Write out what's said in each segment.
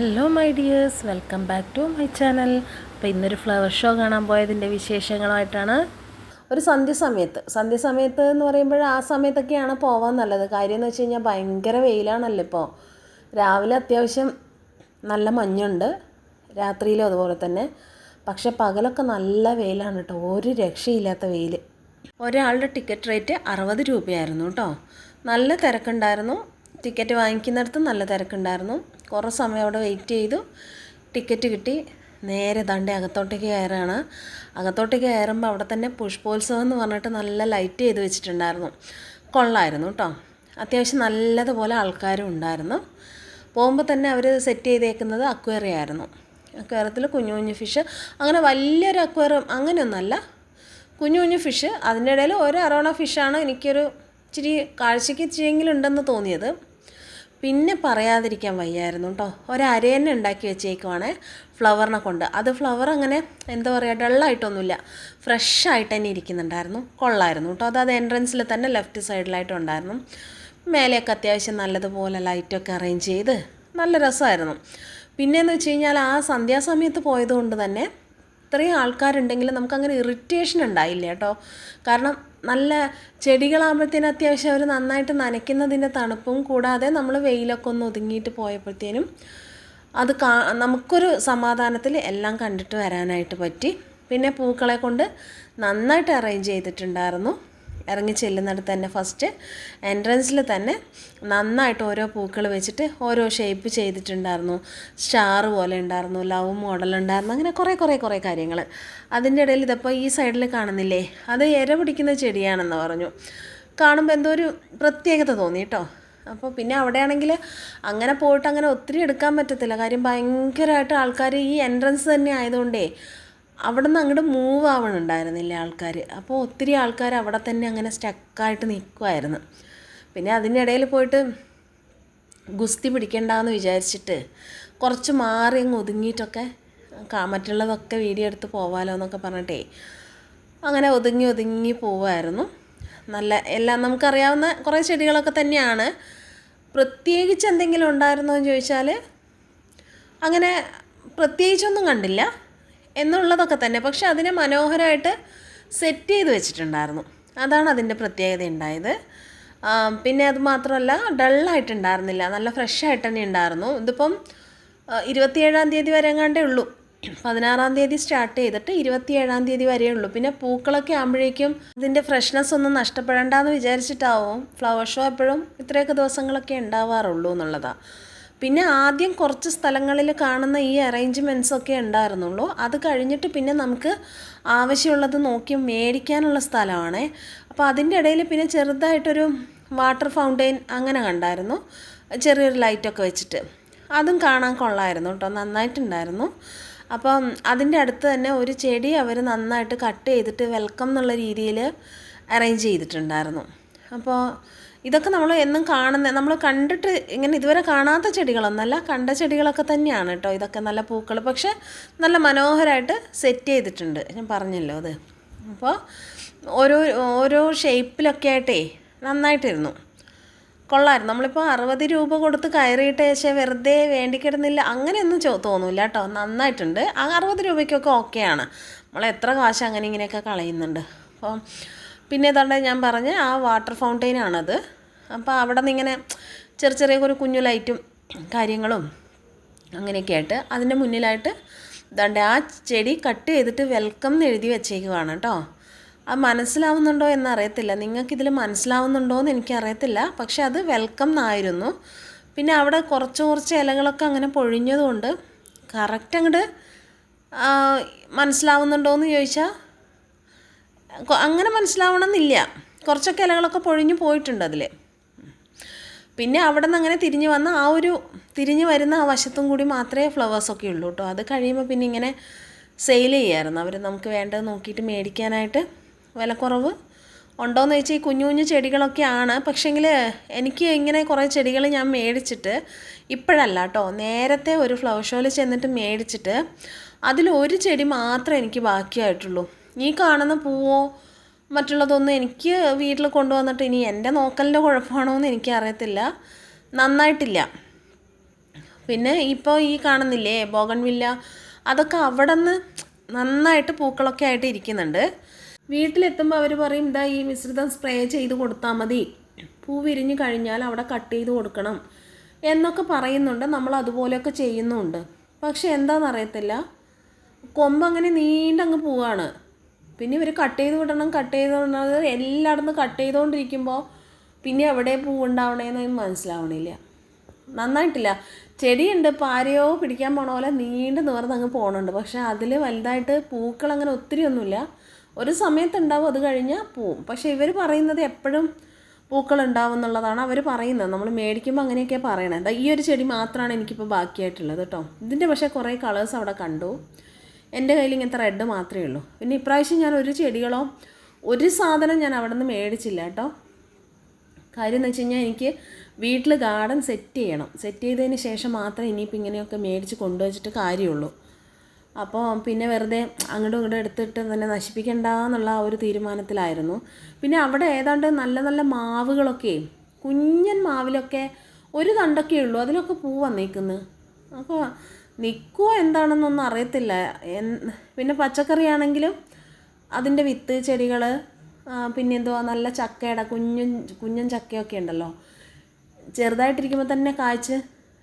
Hello my dears welcome back to my channel അപ്പോൾ ഇന്നൊരു flower show കാണാൻ പോയതിന്റെ വിശേഷങ്ങളായിട്ടാണ് ഒരു സന്ധ്യസമയത്ത് സന്ധ്യസമയത്ത് സന്ധ്യ സമയത്ത് എന്ന് പറയുമ്പോൾ ആ സമയത്തൊക്കെയാണ് പോവാൻ നല്ലത്. കാര്യം എന്ന് വെച്ച് കഴിഞ്ഞാൽ ഭയങ്കര വെയിലാണല്ലോ ഇപ്പോൾ രാവിലെ അത്യാവശ്യം നല്ല മഞ്ഞുണ്ട്. രാത്രിയിലും അതുപോലെ തന്നെ. പക്ഷെ പകലൊക്കെ നല്ല വെയിലാണ് കേട്ടോ. ഒരു രക്ഷയില്ലാത്ത വെയിൽ ഒരാളുടെ ടിക്കറ്റ് റേറ്റ് അറുപത് രൂപയായിരുന്നു കേട്ടോ. നല്ല തിരക്കുണ്ടായിരുന്നു. ടിക്കറ്റ് വാങ്ങിക്കുന്നിടത്ത് നല്ല തിരക്കുണ്ടായിരുന്നു. കുറേ സമയം അവിടെ വെയിറ്റ് ചെയ്തു. ടിക്കറ്റ് കിട്ടി. നേരെ ദണ്ടെ അകത്തോട്ടേക്ക് കയറുകയാണ് അകത്തോട്ടേക്ക് കയറുമ്പോൾ അവിടെ തന്നെ പുഷ്പോത്സവം എന്ന് പറഞ്ഞിട്ട് നല്ല ലൈറ്റ് ചെയ്ത് വെച്ചിട്ടുണ്ടായിരുന്നു. കൊള്ളായിരുന്നു കേട്ടോ അത്യാവശ്യം നല്ലതുപോലെ ആൾക്കാരും ഉണ്ടായിരുന്നു. പോകുമ്പോൾ തന്നെ അവർ സെറ്റ് ചെയ്തേക്കുന്നത് അക്വേറിയം ആയിരുന്നു. അക്വേറത്തിൽ കുഞ്ഞു കുഞ്ഞു ഫിഷ് അങ്ങനെ വലിയൊരു അക്വേറിയം അങ്ങനെയൊന്നുമല്ല. കുഞ്ഞു കുഞ്ഞു ഫിഷ് അതിന്റെ ഇടയിൽ ഒരു അറോണ ഫിഷാണ് എനിക്കൊരു ഇച്ചിരി കാഴ്ചയ്ക്ക് ഇച്ചിരിയെങ്കിലും ഉണ്ടെന്ന് തോന്നിയത്. പിന്നെ പറയാതിരിക്കാൻ വയ്യായിരുന്നു കേട്ടോ ഒരര തന്നെ ഉണ്ടാക്കി വെച്ചേക്കുവാണേ ഫ്ലവറിനെ കൊണ്ട്. അത് ഫ്ലവർ അങ്ങനെ എന്താ പറയുക ഡള്ളായിട്ടൊന്നുമില്ല. ഫ്രഷ് ആയിട്ട് തന്നെ ഇരിക്കുന്നുണ്ടായിരുന്നു. കൊള്ളായിരുന്നു കേട്ടോ അത് അത് എൻട്രൻസിൽ തന്നെ ലെഫ്റ്റ് സൈഡിലായിട്ടുണ്ടായിരുന്നു മേലെയൊക്കെ അത്യാവശ്യം നല്ലതുപോലെ ലൈറ്റൊക്കെ അറേഞ്ച് ചെയ്ത് നല്ല രസമായിരുന്നു. പിന്നെയെന്ന് വെച്ച് കഴിഞ്ഞാൽ ആ സന്ധ്യാസമയത്ത് പോയതുകൊണ്ട് തന്നെ ഇത്രയും ആൾക്കാരുണ്ടെങ്കിലും നമുക്കങ്ങനെ ഇറിറ്റേഷൻ ഉണ്ടായില്ല കേട്ടോ കാരണം നല്ല ചെടികളാകുമ്പോഴത്തേനും അത്യാവശ്യം അവർ നന്നായിട്ട് നനയ്ക്കുന്നതിന്റെ തണുപ്പും കൂടാതെ നമ്മൾ വെയിലൊക്കെ ഒന്ന് ഒതുങ്ങിയിട്ട് പോയപ്പോഴത്തേനും അത് കാ നമുക്കൊരു സമാധാനത്തിൽ എല്ലാം കണ്ടിട്ട് വരാനായിട്ട് പറ്റി. പിന്നെ പൂക്കളെ കൊണ്ട് നന്നായിട്ട് അറേഞ്ച് ചെയ്തിട്ടുണ്ടായിരുന്നു. ഇറങ്ങി ചെല്ലുന്നിടത്ത് തന്നെ ഫസ്റ്റ് എൻട്രൻസിൽ തന്നെ നന്നായിട്ട് ഓരോ പൂക്കൾ വെച്ചിട്ട് ഓരോ ഷേപ്പ് ചെയ്തിട്ടുണ്ടായിരുന്നു. സ്റ്റാർ പോലെ ഉണ്ടായിരുന്നു ലവ് മോഡൽ ഉണ്ടായിരുന്നു അങ്ങനെ കുറേ കുറേ കുറേ കാര്യങ്ങൾ അതിന്റെ ഇടയിൽ ഇതിപ്പോൾ ഈ സൈഡിൽ കാണുന്നില്ലേ? അത് ഇര പിടിക്കുന്ന ചെടിയാണെന്ന് പറഞ്ഞു. കാണുമ്പോൾ എന്തോ ഒരു പ്രത്യേകത തോന്നി കേട്ടോ അപ്പോൾ പിന്നെ അവിടെയാണെങ്കിൽ അങ്ങനെ പോയിട്ട് അങ്ങനെ ഒത്തിരി എടുക്കാൻ പറ്റത്തില്ല. കാര്യം ഭയങ്കരമായിട്ട് ആൾക്കാർ ഈ എൻട്രൻസ് തന്നെ ആയതുകൊണ്ടേ അവിടെ നിന്ന് അങ്ങോട്ട് മൂവ് ആവണുണ്ടായിരുന്നില്ല ആൾക്കാർ അപ്പോൾ ഒത്തിരി ആൾക്കാർ അവിടെ തന്നെ അങ്ങനെ സ്റ്റക്കായിട്ട് നിൽക്കുമായിരുന്നു പിന്നെ അതിന്റെ ഇടയിൽ പോയിട്ട് ഗുസ്തി പിടിക്കണ്ടെന്ന് വിചാരിച്ചിട്ട് കുറച്ച് മാറി അങ്ങ് ഒതുങ്ങിയിട്ടൊക്കെ മറ്റുള്ളതൊക്കെ വീഡിയോ എടുത്ത് പോവാലോ എന്നൊക്കെ പറഞ്ഞിട്ടേ അങ്ങനെ ഒതുങ്ങി ഒതുങ്ങി പോവായിരുന്നു. നല്ല എല്ലാം നമുക്കറിയാവുന്ന കുറേ ചെടികളൊക്കെ തന്നെയാണ്. പ്രത്യേകിച്ച് എന്തെങ്കിലും ഉണ്ടായിരുന്നോ എന്ന് ചോദിച്ചാൽ അങ്ങനെ പ്രത്യേകിച്ചൊന്നും കണ്ടില്ല. എന്നുള്ളതൊക്കെ തന്നെ. പക്ഷെ അതിനെ മനോഹരമായിട്ട് സെറ്റ് ചെയ്ത് വെച്ചിട്ടുണ്ടായിരുന്നു. അതാണ് അതിന്റെ പ്രത്യേകത ഉണ്ടായത്. പിന്നെ അത് മാത്രമല്ല ഡള്ളായിട്ടുണ്ടായിരുന്നില്ല. നല്ല ഫ്രഷ് ആയിട്ട് തന്നെ ഉണ്ടായിരുന്നു. ഇതിപ്പം ഇരുപത്തിയേഴാം തീയതി വരെ എങ്ങാണ്ടേ ഉള്ളൂ. പതിനാറാം തീയതി സ്റ്റാർട്ട് ചെയ്തിട്ട് ഇരുപത്തിയേഴാം തീയതി വരെ ഉള്ളൂ. പിന്നെ പൂക്കളൊക്കെ ആകുമ്പോഴേക്കും ഇതിന്റെ ഫ്രഷ്നെസ് ഒന്നും നഷ്ടപ്പെടേണ്ടെന്ന് വിചാരിച്ചിട്ടാവും. ഫ്ലവർ ഷോ എപ്പോഴും ഇത്രയൊക്കെ ദിവസങ്ങളൊക്കെ ഉണ്ടാവാറുള്ളൂ എന്നുള്ളതാണ് പിന്നെ ആദ്യം കുറച്ച് സ്ഥലങ്ങളിൽ കാണുന്ന ഈ അറേഞ്ച്മെന്റ്സ് ഒക്കെ ഉണ്ടായിരുന്നുള്ളൂ. അത് കഴിഞ്ഞിട്ട് പിന്നെ നമുക്ക് ആവശ്യമുള്ളത് നോക്കി മേടിക്കാനുള്ള സ്ഥലമാണ്. അപ്പോൾ അതിന്റെ ഇടയിൽ പിന്നെ ചെറുതായിട്ടൊരു വാട്ടർ ഫൗണ്ടെയിൻ അങ്ങനെ കണ്ടായിരുന്നു. ചെറിയൊരു ലൈറ്റൊക്കെ വെച്ചിട്ട്. അതും കാണാൻ കൊള്ളായിരുന്നു കേട്ടോ. നന്നായിട്ടുണ്ടായിരുന്നു. അപ്പം അതിന്റെ അടുത്ത് തന്നെ ഒരു ചെടി അവർ നന്നായിട്ട് കട്ട് ചെയ്തിട്ട് വെൽക്കം എന്നുള്ള രീതിയിൽ അറേഞ്ച് ചെയ്തിട്ടുണ്ടായിരുന്നു. അപ്പോൾ ഇതൊക്കെ നമ്മൾ എന്നും കാണുന്ന നമ്മൾ കണ്ടിട്ട് ഇങ്ങനെ ഇതുവരെ കാണാത്ത ചെടികളൊന്നല്ല കണ്ട ചെടികളൊക്കെ തന്നെയാണ് കേട്ടോ ഇതൊക്കെ നല്ല പൂക്കൾ. പക്ഷേ നല്ല മനോഹരമായിട്ട് സെറ്റ് ചെയ്തിട്ടുണ്ട്. ഞാൻ പറഞ്ഞല്ലോ അത്. അപ്പോൾ ഓരോ ഓരോ ഷേപ്പിലൊക്കെ ആയിട്ടേ നന്നായിട്ടിരുന്നു. കൊള്ളായിരുന്നു. നമ്മളിപ്പോൾ അറുപത് രൂപ കൊടുത്ത് കയറിയിട്ട് പക്ഷേ വെറുതെ വേണ്ടിക്കിടുന്നില്ല അങ്ങനെയൊന്നും ചോ തോന്നില്ല കേട്ടോ നന്നായിട്ടുണ്ട്. ആ അറുപത് രൂപയ്ക്കൊക്കെ ഓക്കെയാണ് നമ്മൾ എത്ര കാശ് അങ്ങനെ ഇങ്ങനെയൊക്കെ കളയുന്നുണ്ട്. അപ്പം പിന്നെ ഏതാണ്ട് ഞാൻ പറഞ്ഞ ആ വാട്ടർ ഫൗണ്ടെയിനാണത് അപ്പോൾ അവിടെ നിന്ന് ഇങ്ങനെ ചെറിയ ചെറിയ ഒരു കുഞ്ഞു ലൈറ്റും കാര്യങ്ങളും അങ്ങനെയൊക്കെ ആയിട്ട് അതിന്റെ മുന്നിലായിട്ട് ദാണ്ട് ആ ചെടി കട്ട് ചെയ്തിട്ട് വെൽക്കം എന്ന് എഴുതി വെച്ചേക്കുവാണ് കേട്ടോ അത് മനസ്സിലാവുന്നുണ്ടോ എന്നറിയത്തില്ല. നിങ്ങൾക്കിതിൽ മനസ്സിലാവുന്നുണ്ടോ എന്ന് എനിക്കറിയത്തില്ല. പക്ഷെ അത് വെൽക്കം എന്നായിരുന്നു പിന്നെ അവിടെ കുറച്ച് കുറച്ച് ഇലകളൊക്കെ അങ്ങനെ പൊഴിഞ്ഞതുകൊണ്ട് കറക്റ്റ് അങ്ങോട്ട് മനസ്സിലാവുന്നുണ്ടോ എന്ന് ചോദിച്ചാൽ അങ്ങനെ മനസ്സിലാവണമെന്നില്ല. കുറച്ചൊക്കെ ഇലകളൊക്കെ പൊഴിഞ്ഞു പോയിട്ടുണ്ട് അതിൽ പിന്നെ അവിടെ നിന്ന് അങ്ങനെ തിരിഞ്ഞ് വന്ന ആ ഒരു തിരിഞ്ഞ് വരുന്ന ആ വശത്തും കൂടി മാത്രമേ ഫ്ലവേഴ്സൊക്കെ ഉള്ളൂ കേട്ടോ അത് കഴിയുമ്പോൾ പിന്നെ ഇങ്ങനെ സെയിൽ ചെയ്യാമായിരുന്നു അവർ നമുക്ക് വേണ്ടത് നോക്കിയിട്ട് മേടിക്കാനായിട്ട് വിലക്കുറവ് ഉണ്ടോയെന്ന് ചോദിച്ചാൽ ഈ കുഞ്ഞു കുഞ്ഞു ചെടികളൊക്കെയാണ് പക്ഷേങ്കിൽ എനിക്ക് ഇങ്ങനെ കുറേ ചെടികൾ ഞാൻ മേടിച്ചിട്ട് ഇപ്പോഴല്ല കേട്ടോ നേരത്തെ ഒരു ഫ്ലവർ ഷോയിൽ ചെന്നിട്ട് മേടിച്ചിട്ട് അതിൽ ഒരു ചെടി മാത്രമേ എനിക്ക് ബാക്കിയായിട്ടുള്ളൂ. ഈ കാണുന്ന പൂവോ മറ്റുള്ളതൊന്നും എനിക്ക് വീട്ടിൽ കൊണ്ടുവന്നിട്ട് ഇനി എന്റെ നോക്കലിന്റെ കുഴപ്പമാണോ എന്ന് എനിക്കറിയത്തില്ല. നന്നായിട്ടില്ല. പിന്നെ ഇപ്പോൾ ഈ കാണുന്നില്ലേ ബോഗൺവില്ല? അതൊക്കെ അവിടെ നിന്ന് നന്നായിട്ട് പൂക്കളൊക്കെ ആയിട്ട് ഇരിക്കുന്നുണ്ട്. വീട്ടിലെത്തുമ്പോൾ അവർ പറയും ഇതാ ഈ മിശ്രിതം സ്പ്രേ ചെയ്ത് കൊടുത്താൽ മതി. പൂ വിരിഞ്ഞു കഴിഞ്ഞാൽ അവിടെ കട്ട് ചെയ്ത് കൊടുക്കണം. എന്നൊക്കെ പറയുന്നുണ്ട്. നമ്മൾ അതുപോലെയൊക്കെ ചെയ്യുന്നുണ്ട്. പക്ഷെ എന്താണെന്നറിയത്തില്ല. കൊമ്പ് അങ്ങനെ നീണ്ടങ്ങ് പോവാണ്. പിന്നെ ഇവർ കട്ട് ചെയ്ത് വിടണം കട്ട് ചെയ്ത് വിടണത് എല്ലായിടത്തും കട്ട് ചെയ്തുകൊണ്ടിരിക്കുമ്പോൾ പിന്നെ എവിടെ പൂവുണ്ടാവണേന്ന് മനസ്സിലാവണില്ല. നന്നായിട്ടില്ല. ചെടിയുണ്ട് പാരയോ പിടിക്കാൻ പോണ പോലെ നീണ്ടു നിവർന്ന് അങ്ങ് പോകണുണ്ട് പക്ഷേ അതിൽ വലുതായിട്ട് പൂക്കൾ അങ്ങനെ ഒത്തിരി ഒന്നുമില്ല. ഒരു സമയത്തുണ്ടാവും അത് കഴിഞ്ഞാൽ പോവും. പക്ഷേ ഇവർ പറയുന്നത് എപ്പോഴും പൂക്കൾ ഉണ്ടാവും എന്നുള്ളതാണ് അവർ പറയുന്നത്. നമ്മൾ മേടിക്കുമ്പോൾ അങ്ങനെയൊക്കെ പറയണത് ഈ ഒരു ചെടി മാത്രമാണ് എനിക്കിപ്പോൾ ബാക്കിയായിട്ടുള്ളത് കേട്ടോ ഇതിന്റെ പക്ഷേ കുറേ കളേഴ്സ് അവിടെ കണ്ടു. എന്റെ കയ്യിൽ ഇങ്ങനത്തെ റെഡ് മാത്രമേ ഉള്ളൂ. പിന്നെ ഇപ്രാവശ്യം ഞാൻ ഒരു ചെടികളോ ഒരു സാധനം ഞാൻ അവിടെ നിന്ന് മേടിച്ചില്ല കേട്ടോ. കാര്യം എന്ന് വെച്ച് കഴിഞ്ഞാൽ എനിക്ക് വീട്ടിൽ ഗാർഡൻ സെറ്റ് ചെയ്യണം. സെറ്റ് ചെയ്തതിന് ശേഷം മാത്രമേ ഇനിയിപ്പോൾ ഇങ്ങനെയൊക്കെ മേടിച്ച് കൊണ്ടുവച്ചിട്ട് കാര്യമുള്ളൂ. അപ്പോൾ പിന്നെ വെറുതെ അങ്ങോട്ടും ഇങ്ങോട്ടും എടുത്തിട്ട് തന്നെ നശിപ്പിക്കണ്ട എന്നുള്ള ഒരു തീരുമാനത്തിലായിരുന്നു. പിന്നെ അവിടെ ഏതാണ്ട് നല്ല നല്ല മാവുകളൊക്കെ കുഞ്ഞൻ മാവിലൊക്കെ ഒരു തണ്ടൊക്കെ ഉള്ളൂ. അതിലൊക്കെ പൂ വന്നേക്കുന്നു. അപ്പോൾ നിൽക്കുമോ എന്താണെന്നൊന്നും അറിയത്തില്ല. പിന്നെ പച്ചക്കറിയാണെങ്കിലും അതിന്റെ വിത്ത് ചെടികൾ പിന്നെ എന്തുവാ നല്ല ചക്കയുടെ കുഞ്ഞും കുഞ്ഞൻ ചക്കയൊക്കെ ഉണ്ടല്ലോ. ചെറുതായിട്ടിരിക്കുമ്പോൾ തന്നെ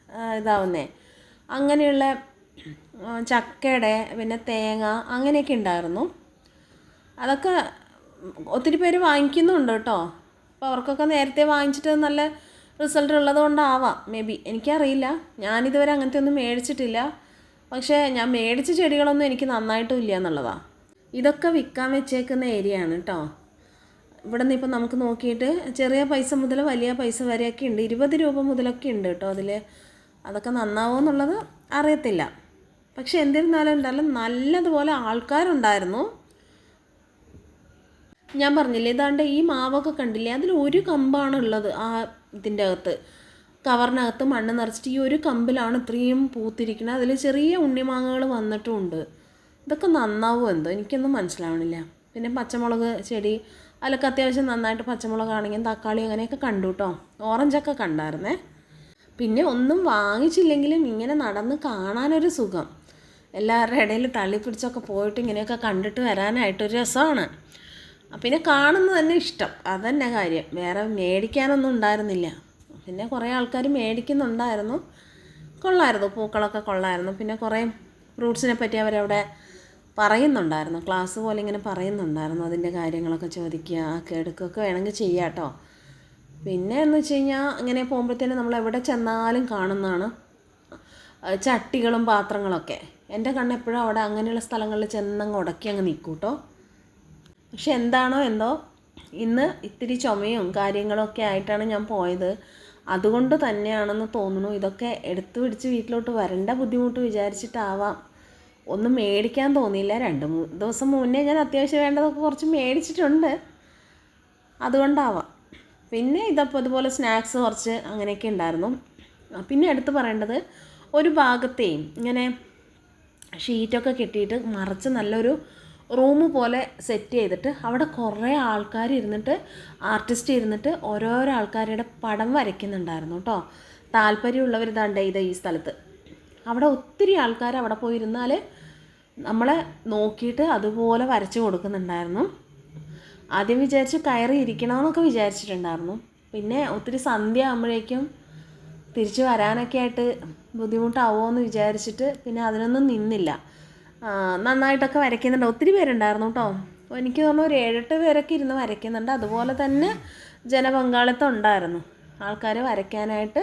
ആ, ഇതാവുന്നേ. അങ്ങനെയുള്ള ചക്കയുടെ പിന്നെ തേങ്ങ അങ്ങനെയൊക്കെ ഉണ്ടായിരുന്നു. അതൊക്കെ ഒത്തിരി പേര് വാങ്ങിക്കുന്നുണ്ട് കേട്ടോ. അപ്പോൾ അവർക്കൊക്കെ നേരത്തെ വാങ്ങിച്ചിട്ട് നല്ല റിസൾട്ട് ഉള്ളത് കൊണ്ടാവാം മേ ബി എനിക്കറിയില്ല. ഞാനിതുവരെ അങ്ങനത്തെ ഒന്നും മേടിച്ചിട്ടില്ല. പക്ഷേ ഞാൻ മേടിച്ച ചെടികളൊന്നും എനിക്ക് നന്നായിട്ടും ഇല്ല എന്നുള്ളതാണ് ഇതൊക്കെ വിൽക്കാൻ വെച്ചേക്കുന്ന ഏരിയ ആണ് കേട്ടോ. ഇവിടെ നിന്ന് ഇപ്പം നമുക്ക് നോക്കിയിട്ട് ചെറിയ പൈസ മുതൽ വലിയ പൈസ വരെയൊക്കെ ഉണ്ട്. ഇരുപത് രൂപ മുതലൊക്കെ ഉണ്ട് കേട്ടോ അതിൽ അതൊക്കെ നന്നാവോ എന്നുള്ളത് അറിയത്തില്ല. പക്ഷേ എന്നിരുന്നാലും ഉണ്ടല്ലോ നല്ലതുപോലെ ആൾക്കാരുണ്ടായിരുന്നു. ഞാൻ പറഞ്ഞില്ലേ ഇതാണ്ട് ഈ മാവൊക്കെ കണ്ടില്ലേ അതിൽ ഒരു കമ്പാണ് ഉള്ളത് ആ ഇതിന്റെ അകത്ത്. കവറിനകത്ത് മണ്ണ് നിറച്ചിട്ട് ഈ ഒരു കമ്പിലാണ് ഇത്രയും പൂത്തിരിക്കുന്നത് അതിൽ ചെറിയ ഉണ്ണിമാങ്ങകൾ വന്നിട്ടുമുണ്ട് ഇതൊക്കെ നന്നാവും എന്തോ? എനിക്കൊന്നും മനസ്സിലാവണില്ല. പിന്നെ പച്ചമുളക് ചെടി അതിലൊക്കെ അത്യാവശ്യം നന്നായിട്ട് പച്ചമുളകാണെങ്കിൽ തക്കാളി അങ്ങനെയൊക്കെ കണ്ടു കേട്ടോ ഓറഞ്ചൊക്കെ കണ്ടായിരുന്നേ. പിന്നെ ഒന്നും വാങ്ങിച്ചില്ലെങ്കിലും ഇങ്ങനെ നടന്ന് കാണാനൊരു സുഖം. എല്ലാവരുടെ ഇടയിൽ തള്ളിപ്പിടിച്ചൊക്കെ പോയിട്ട് ഇങ്ങനെയൊക്കെ കണ്ടിട്ട് വരാനായിട്ടൊരു രസമാണ്. പിന്നെ കാണുന്നത് തന്നെ ഇഷ്ടം. അതന്നെ കാര്യം. വേറെ മേടിക്കാനൊന്നും ഉണ്ടായിരുന്നില്ല. പിന്നെ കുറേ ആൾക്കാർ മേടിക്കുന്നുണ്ടായിരുന്നു. കൊള്ളായിരുന്നു. പൂക്കളൊക്കെ കൊള്ളായിരുന്നു. പിന്നെ കുറേ ഫ്രൂട്ട്സിനെ പറ്റി അവരവിടെ പറയുന്നുണ്ടായിരുന്നു. ക്ലാസ് പോലെ ഇങ്ങനെ പറയുന്നുണ്ടായിരുന്നു. അതിന്റെ കാര്യങ്ങളൊക്കെ ചോദിക്കുക ഒക്കെ എടുക്കുകയൊക്കെ വേണമെങ്കിൽ ചെയ്യാം കേട്ടോ. പിന്നെ എന്ന് വെച്ച് കഴിഞ്ഞാൽ ഇങ്ങനെ പോകുമ്പോഴത്തേനും നമ്മൾ എവിടെ ചെന്നാലും കാണുന്നതാണ്. ചട്ടികളും പാത്രങ്ങളൊക്കെ. എന്റെ കണ്ണെപ്പോഴും അവിടെ അങ്ങനെയുള്ള സ്ഥലങ്ങളിൽ ചെന്നങ്ങ് ഉടക്കി അങ്ങ് നിൽക്കും കേട്ടോ. പക്ഷെ എന്താണോ എന്തോ ഇന്ന് ഇത്തിരി ചുമയും കാര്യങ്ങളൊക്കെ ആയിട്ടാണ് ഞാൻ പോയത്. അതുകൊണ്ട് തന്നെയാണെന്ന് തോന്നുന്നു ഇതൊക്കെ എടുത്തു പിടിച്ച് വീട്ടിലോട്ട് വരേണ്ട ബുദ്ധിമുട്ട് വിചാരിച്ചിട്ടാവാം. ഒന്നും മേടിക്കാൻ തോന്നിയില്ല. രണ്ട് മൂന്ന് ദിവസം മുന്നേ ഞാൻ അത്യാവശ്യം വേണ്ടതൊക്കെ കുറച്ച് മേടിച്ചിട്ടുണ്ട്. അതുകൊണ്ടാവാം. പിന്നെ ഇതപ്പോൾ ഇതുപോലെ സ്നാക്സ് കുറച്ച് അങ്ങനെയൊക്കെ ഉണ്ടായിരുന്നു. പിന്നെ എടുത്ത് പറയേണ്ടത് ഒരു ഭാഗത്തെയും ഇങ്ങനെ ഷീറ്റൊക്കെ കെട്ടിയിട്ട് മറച്ച് നല്ലൊരു റൂം പോലെ സെറ്റ് ചെയ്തിട്ട് അവിടെ കുറേ ആൾക്കാർ ഇരുന്നിട്ട് ആർട്ടിസ്റ്റ് ഇരുന്നിട്ട് ഓരോരോ ആൾക്കാരുടെ പടം വരയ്ക്കുന്നുണ്ടായിരുന്നു കേട്ടോ. താല്പര്യമുള്ളവർ ഇതാണ്ട് ഇത് ഈ സ്ഥലത്ത്. അവിടെ ഒത്തിരി ആൾക്കാർ അവിടെ പോയിരുന്നാൽ നമ്മളെ നോക്കിയിട്ട് അതുപോലെ വരച്ച് കൊടുക്കുന്നുണ്ടായിരുന്നു. ആദ്യം വിചാരിച്ച് കയറി ഇരിക്കണമെന്നൊക്കെ വിചാരിച്ചിട്ടുണ്ടായിരുന്നു. പിന്നെ ഒത്തിരി സന്ധ്യ ആകുമ്പോഴേക്കും തിരിച്ച് വരാനൊക്കെ ആയിട്ട് ബുദ്ധിമുട്ടാവുമോ എന്ന് വിചാരിച്ചിട്ട് പിന്നെ അതിനൊന്നും നിന്നില്ല. നന്നായിട്ടൊക്കെ വരയ്ക്കുന്നുണ്ട്. ഒത്തിരി പേരുണ്ടായിരുന്നു കേട്ടോ എനിക്ക് തോന്നുന്നു ഒരു ഏഴെട്ട് പേരൊക്കെ ഇരുന്ന് വരയ്ക്കുന്നുണ്ട്. അതുപോലെ തന്നെ ജനപങ്കാളിത്തം ഉണ്ടായിരുന്നു. ആൾക്കാർ വരയ്ക്കാനായിട്ട്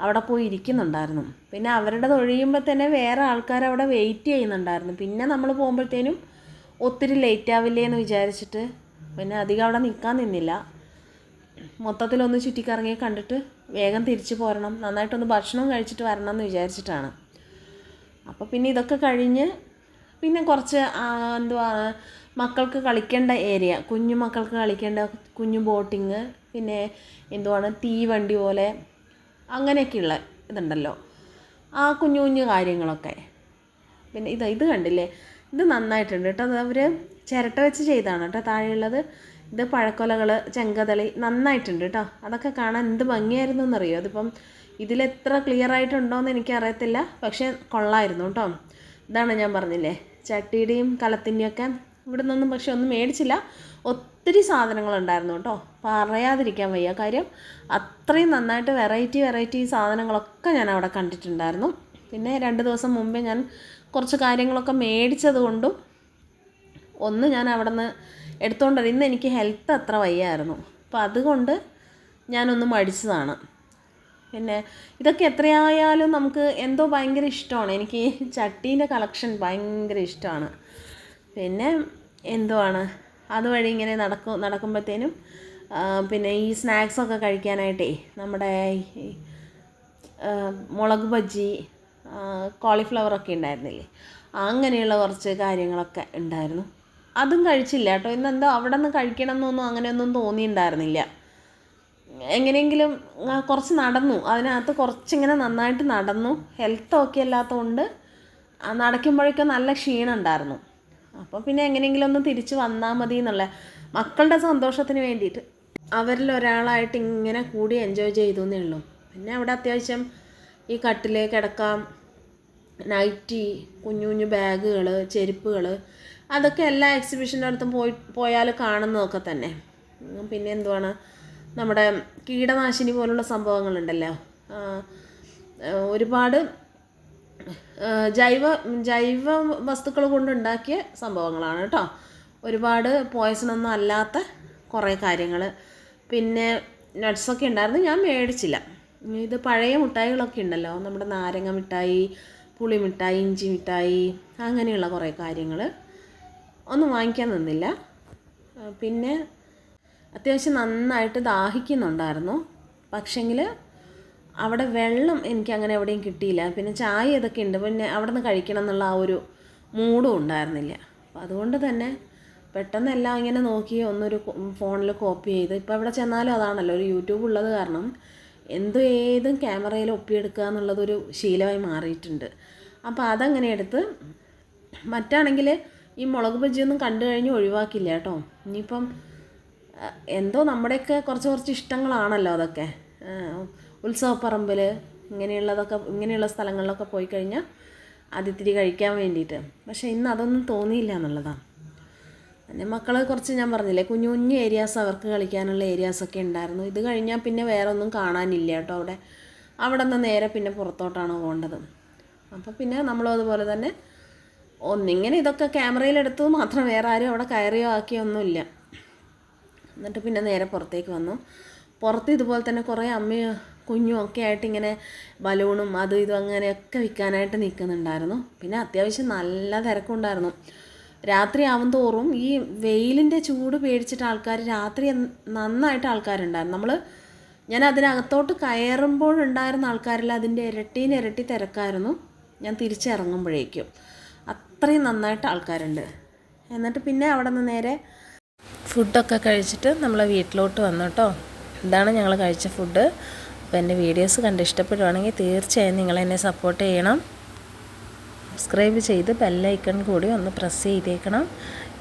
അവിടെ പോയി ഇരിക്കുന്നുണ്ടായിരുന്നു. പിന്നെ അവരുടെ തൊഴിയുമ്പോൾ തന്നെ വേറെ ആൾക്കാർ അവിടെ വെയിറ്റ് ചെയ്യുന്നുണ്ടായിരുന്നു. പിന്നെ നമ്മൾ പോകുമ്പോഴത്തേനും ഒത്തിരി ലേറ്റ് ആവില്ലേ എന്ന് വിചാരിച്ചിട്ട് പിന്നെ അധികം അവിടെ നിൽക്കാൻ നിന്നില്ല. മൊത്തത്തിലൊന്ന് ചുറ്റിക്കറങ്ങി കണ്ടിട്ട് വേഗം തിരിച്ചു പോരണം. നന്നായിട്ടൊന്ന് ഭക്ഷണം കഴിച്ചിട്ട് വരണം എന്ന് വിചാരിച്ചിട്ടാണ്. അപ്പോൾ പിന്നെ ഇതൊക്കെ കഴിഞ്ഞ് പിന്നെ കുറച്ച് എന്തുവാ മക്കൾക്ക് കളിക്കേണ്ട ഏരിയ കുഞ്ഞു മക്കൾക്ക് കളിക്കേണ്ട കുഞ്ഞു ബോട്ടിങ് പിന്നെ എന്തുവാണ് തീവണ്ടി പോലെ അങ്ങനെയൊക്കെയുള്ള ഇതുണ്ടല്ലോ. ആ കുഞ്ഞു കുഞ്ഞു കാര്യങ്ങളൊക്കെ. പിന്നെ ഇത് ഇത് കണ്ടില്ലേ? ഇത് നന്നായിട്ടുണ്ട് കേട്ടോ. അത് അവർ ചിരട്ട വെച്ച് ചെയ്താണ് കേട്ടോ. താഴെയുള്ളത് ഇത് പഴക്കൊലകൾ ചെങ്കതളി നന്നായിട്ടുണ്ട് കേട്ടോ. അതൊക്കെ കാണാൻ എന്ത് ഭംഗിയായിരുന്നു എന്നറിയോ? അതിപ്പം ഇതിലെത്ര ക്ലിയർ ആയിട്ടുണ്ടോയെന്ന് എനിക്കറിയത്തില്ല. പക്ഷേ കൊള്ളായിരുന്നു കേട്ടോ. ഇതാണ് ഞാൻ പറഞ്ഞില്ലേ. ചട്ടിയുടെയും കലത്തിന്റെയൊക്കെ ഇവിടെ നിന്നൊന്നും പക്ഷെ ഒന്നും മേടിച്ചില്ല. ഒത്തിരി സാധനങ്ങളുണ്ടായിരുന്നു കേട്ടോ. പറയാതിരിക്കാൻ വയ്യ. കാര്യം അത്രയും നന്നായിട്ട് വെറൈറ്റി വെറൈറ്റി സാധനങ്ങളൊക്കെ ഞാൻ അവിടെ കണ്ടിട്ടുണ്ടായിരുന്നു. പിന്നെ രണ്ട് ദിവസം മുമ്പേ ഞാൻ കുറച്ച് കാര്യങ്ങളൊക്കെ മേടിച്ചത് കൊണ്ടും ഒന്ന് ഞാൻ അവിടെ നിന്ന് എടുത്തുകൊണ്ടത് ഇന്ന് എനിക്ക് ഹെൽത്ത് അത്ര വയ്യായിരുന്നു. അപ്പോൾ അതുകൊണ്ട് ഞാനൊന്ന് മടിച്ചതാണ്. പിന്നെ ഇതൊക്കെ എത്രയായാലും നമുക്ക് എന്തോ ഭയങ്കര ഇഷ്ടമാണ്. എനിക്ക് ഈ ചട്ടീന്റെ കളക്ഷൻ ഭയങ്കര ഇഷ്ടമാണ്. പിന്നെ എന്തോ ആണ് അതുവഴി ഇങ്ങനെ നടക്കും നടക്കുമ്പോഴത്തേനും പിന്നെ ഈ സ്നാക്സൊക്കെ കഴിക്കാനായിട്ടേ നമ്മുടെ മുളക് ബജ്ജി കോളിഫ്ലവറൊക്കെ ഉണ്ടായിരുന്നില്ലേ? അങ്ങനെയുള്ള കുറച്ച് കാര്യങ്ങളൊക്കെ ഉണ്ടായിരുന്നു. അതും കഴിച്ചില്ല കേട്ടോ. ഇന്നെന്തോ അവിടെ നിന്ന് കഴിക്കണം എന്നൊന്നും അങ്ങനെയൊന്നും തോന്നിയിട്ടുണ്ടായിരുന്നില്ല. എങ്ങനെയെങ്കിലും കുറച്ച് നടന്നു. അതിനകത്ത് കുറച്ചിങ്ങനെ നന്നായിട്ട് നടന്നു. ഹെൽത്ത് ഓക്കെ അല്ലാത്തതുകൊണ്ട് നടക്കുമ്പോഴൊക്കെ നല്ല ക്ഷീണം ഉണ്ടായിരുന്നു. അപ്പോൾ പിന്നെ എങ്ങനെയെങ്കിലും ഒന്ന് തിരിച്ച് വന്നാൽ മതി എന്നുള്ള മക്കളുടെ സന്തോഷത്തിന് വേണ്ടിയിട്ട് അവരിൽ ഒരാളായിട്ട് ഇങ്ങനെ കൂടി എൻജോയ് ചെയ്തു എന്നേ ഉള്ളൂ. പിന്നെ അവിടെ അത്യാവശ്യം ഈ കട്ടിൽ കിടക്കാം നൈറ്റി കുഞ്ഞു കുഞ്ഞു ബാഗുകൾ ചെരുപ്പുകൾ അതൊക്കെ എല്ലാ എക്സിബിഷന്റെ അടുത്തും പോയി പോയാൽ കാണുന്നതൊക്കെ തന്നെ. പിന്നെ എന്തുവാണ്? നമ്മുടെ കീടനാശിനി പോലുള്ള സംഭവങ്ങളുണ്ടല്ലോ. ഒരുപാട് ജൈവ ജൈവ വസ്തുക്കൾ കൊണ്ടുണ്ടാക്കിയ സംഭവങ്ങളാണ് കേട്ടോ. ഒരുപാട് പോയ്സണൊന്നും അല്ലാത്ത കുറേ കാര്യങ്ങൾ പിന്നെ നട്ട്സൊക്കെ ഉണ്ടായിരുന്നു ഞാൻ മേടിച്ചില്ല. ഇത് പഴയ മിഠായികളൊക്കെ ഉണ്ടല്ലോ നമ്മുടെ നാരങ്ങ മിഠായി പുളി മിഠായി ഇഞ്ചി മിഠായി അങ്ങനെയുള്ള കുറേ കാര്യങ്ങൾ ഒന്നും വാങ്ങിക്കാൻ നിന്നില്ല. പിന്നെ അത്യാവശ്യം നന്നായിട്ട് ദാഹിക്കുന്നുണ്ടായിരുന്നു. പക്ഷെങ്കിൽ അവിടെ വെള്ളം എനിക്ക് അങ്ങനെ എവിടെയും കിട്ടിയില്ല. പിന്നെ ചായ ഇതൊക്കെ ഉണ്ട്. പിന്നെ അവിടെ നിന്ന് കഴിക്കണം എന്നുള്ള ആ ഒരു മൂഡും ഉണ്ടായിരുന്നില്ല. അപ്പോൾ അതുകൊണ്ട് തന്നെ പെട്ടെന്ന് എല്ലാം ഇങ്ങനെ നോക്കി ഒന്നൊരു ഫോണിൽ കോപ്പി ചെയ്ത് ഇപ്പോൾ എവിടെ ചെന്നാലും അതാണല്ലോ. ഒരു യൂട്യൂബ് ഉള്ളത് കാരണം എന്തും ഏതും ക്യാമറയിൽ ഒപ്പിയെടുക്കുക എന്നുള്ളതൊരു ശീലമായി മാറിയിട്ടുണ്ട്. അപ്പോൾ അതങ്ങനെ എടുത്ത് മറ്റാണെങ്കിൽ ഈ മുളക് ബജിയൊന്നും കണ്ടു കഴിഞ്ഞ് ഒഴിവാക്കില്ല കേട്ടോ. ഇനിയിപ്പം എന്തോ നമ്മുടെയൊക്കെ കുറച്ച് കുറച്ച് ഇഷ്ടങ്ങളാണല്ലോ അതൊക്കെ. ഉത്സവപ്പറമ്പിൽ ഇങ്ങനെയുള്ളതൊക്കെ ഇങ്ങനെയുള്ള സ്ഥലങ്ങളിലൊക്കെ പോയി കഴിഞ്ഞാൽ അതിത്തിരി കഴിക്കാൻ വേണ്ടിയിട്ട്. പക്ഷേ ഇന്ന് അതൊന്നും തോന്നിയില്ല എന്നുള്ളതാണ് പിന്നെ മക്കൾ കുറച്ച് ഞാൻ പറഞ്ഞില്ലേ കുഞ്ഞു കുഞ്ഞു ഏരിയാസ് അവർക്ക് കളിക്കാനുള്ള ഏരിയാസൊക്കെ ഉണ്ടായിരുന്നു. ഇത് കഴിഞ്ഞാൽ പിന്നെ വേറെ ഒന്നും കാണാനില്ല കേട്ടോ അവിടെ. അവിടെ നിന്ന് നേരെ പിന്നെ പുറത്തോട്ടാണ് പോകേണ്ടത്. അപ്പോൾ പിന്നെ നമ്മളും അതുപോലെ തന്നെ ഒന്നിങ്ങനെ ഇതൊക്കെ ക്യാമറയിലെടുത്തത് മാത്രം വേറെ ആരും അവിടെ കയറിയോ ആക്കിയോ ഒന്നുമില്ല. എന്നിട്ട് പിന്നെ നേരെ പുറത്തേക്ക് വന്നു. പുറത്ത് ഇതുപോലെ തന്നെ കുറേ അമ്മയും കുഞ്ഞും ഒക്കെ ആയിട്ട് ഇങ്ങനെ ബലൂണും അതും ഇതും അങ്ങനെയൊക്കെ വിൽക്കാനായിട്ട് നിൽക്കുന്നുണ്ടായിരുന്നു. പിന്നെ അത്യാവശ്യം നല്ല തിരക്കുണ്ടായിരുന്നു രാത്രി ആവും തോറും ഈ വെയിലിന്റെ ചൂട് പേടിച്ചിട്ട് ആൾക്കാർ രാത്രി നന്നായിട്ട് ആൾക്കാരുണ്ടായിരുന്നു. നമ്മൾ ഞാൻ അതിനകത്തോട്ട് കയറുമ്പോഴുണ്ടായിരുന്ന ആൾക്കാരിൽ അതിന്റെ ഇരട്ടീന് ഇരട്ടി തിരക്കായിരുന്നു. ഞാൻ തിരിച്ചിറങ്ങുമ്പോഴേക്കും. അത്രയും നന്നായിട്ട് ആൾക്കാരുണ്ട്. എന്നിട്ട് പിന്നെ അവിടെ നിന്ന് നേരെ ഫുഡൊക്കെ കഴിച്ചിട്ട് നമ്മൾ വീട്ടിലോട്ട് വന്നു കേട്ടോ. ഇതാണ് ഞങ്ങൾ കഴിച്ച ഫുഡ്. അപ്പോൾ എന്റെ വീഡിയോസ് കണ്ട് ഇഷ്ടപ്പെടുവാണെങ്കിൽ തീർച്ചയായും നിങ്ങൾ എന്നെ സപ്പോർട്ട് ചെയ്യണം. സബ്സ്ക്രൈബ് ചെയ്ത് ബെല്ലൈക്കൺ കൂടി ഒന്ന് പ്രസ് ചെയ്തേക്കണം.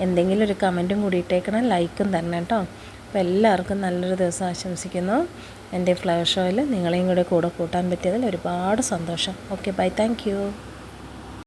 എന്തെങ്കിലും ഒരു കമന്റും കൂടി ഇട്ടേക്കണം. ലൈക്കും തരണം കേട്ടോ. അപ്പോൾ എല്ലാവർക്കും നല്ലൊരു ദിവസം ആശംസിക്കുന്നു. എന്റെ ഫ്ലവർ ഷോയിൽ നിങ്ങളെയും കൂടെ കൂടെ കൂട്ടാൻ പറ്റിയതിൽ ഒരുപാട് സന്തോഷം. Okay bye thank